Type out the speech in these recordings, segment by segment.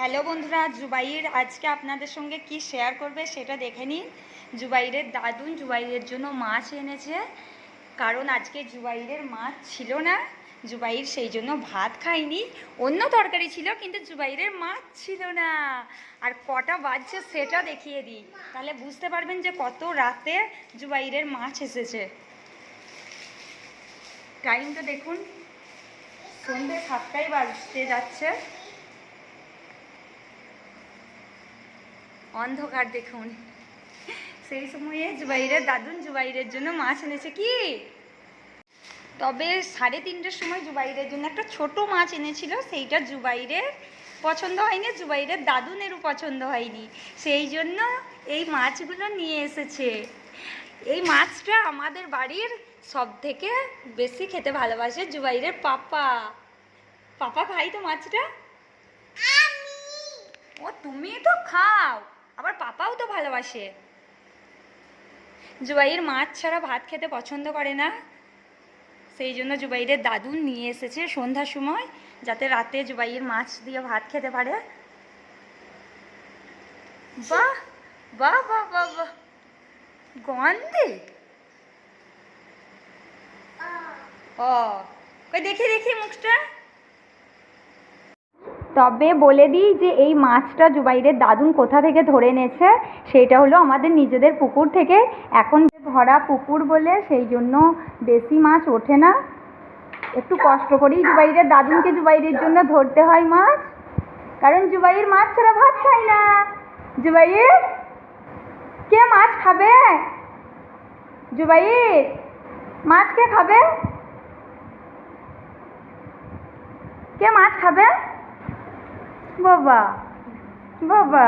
Hello বন্ধুরা, জুবাইর আজকে আপনাদের সঙ্গে কি শেয়ার করবে সেটা দেখে নিন। জুবাইরের দাদুন জুবাইরের জন্য মাছ এনেছে, কারণ আজকে জুবাইরের মাছ ছিল না। জুবাইর সেই জন্য ভাত খায়নি, অন্য তরকারি ছিল, কিন্তু জুবাইরের মাছ ছিল না। আর কটা বাজছে সেটা দেখিয়ে দিই। তাহলে বুঝতে পারবেন যে কত রাতে জুবাইরের মাছ এসেছে। টাইমটা দেখুন, সন্ধ্যে সাতটাই বাজতে যাচ্ছে। অন্ধকার দেখুন। সেই সময়ে জুবাইরের দাদুন জুবাইরের জন্য মাছ এনেছে কি? তবে সাড়ে তিনটের সময় জুবাইরের জন্য একটা ছোট মাছ এনেছিল সেইটা জুবাইরের পছন্দ হয়নি জুবাইরের দাদুনেরও পছন্দ হয়নি। সেই জন্য এই মাছগুলো নিয়ে এসেছে। এই মাছটা আমাদের বাড়ির সব থেকে বেশি খেতে ভালোবাসে জুবাইরের পাপা। পাপা খাই তো মাছটা? ও তুমি তো খাও। আবার পাপাও তো ভালোবাসে। জুবাইর মাছ ছাড়া ভাত খেতে পছন্দ করে না। সেই জন্য জুবাইরের দাদু নিয়ে এসেছে সন্ধ্যার সময় যাতে রাতে জুবাইর মাছ দিয়ে ভাত খেতে পারে। বাহ বাহ বাহ বাহ বাহ। গন্ধে? ও কই দেখি দেখি মুখটা। তবে বলে দিই যে এই মাছটা জুবাইরের দাদুন কোথা থেকে ধরে এনেছে সেইটা হলো আমাদের নিজেদের পুকুর থেকে। এখন ভরা পুকুর বলে সেই জন্য বেশি মাছ ওঠে না। একটু কষ্ট করেই জুবাইরের দাদুনকে জুবাইরের জন্য ধরতে হয় মাছ। কারণ জুবাইর মাছ ছাড়া ভাত খায় না। জুবাইর, কে মাছ খাবে? জুবাইর, মাছ কে খাবে? কে মাছ খাবে? বাবা বাবা।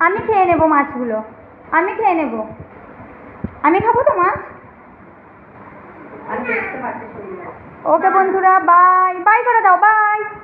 আমি খেয়ে নেব মাছগুলো। আমি খেয়ে নেব। আমি খাব তো মাছ? ওকে বন্ধুরা বাই। বাই করে দাও বাই।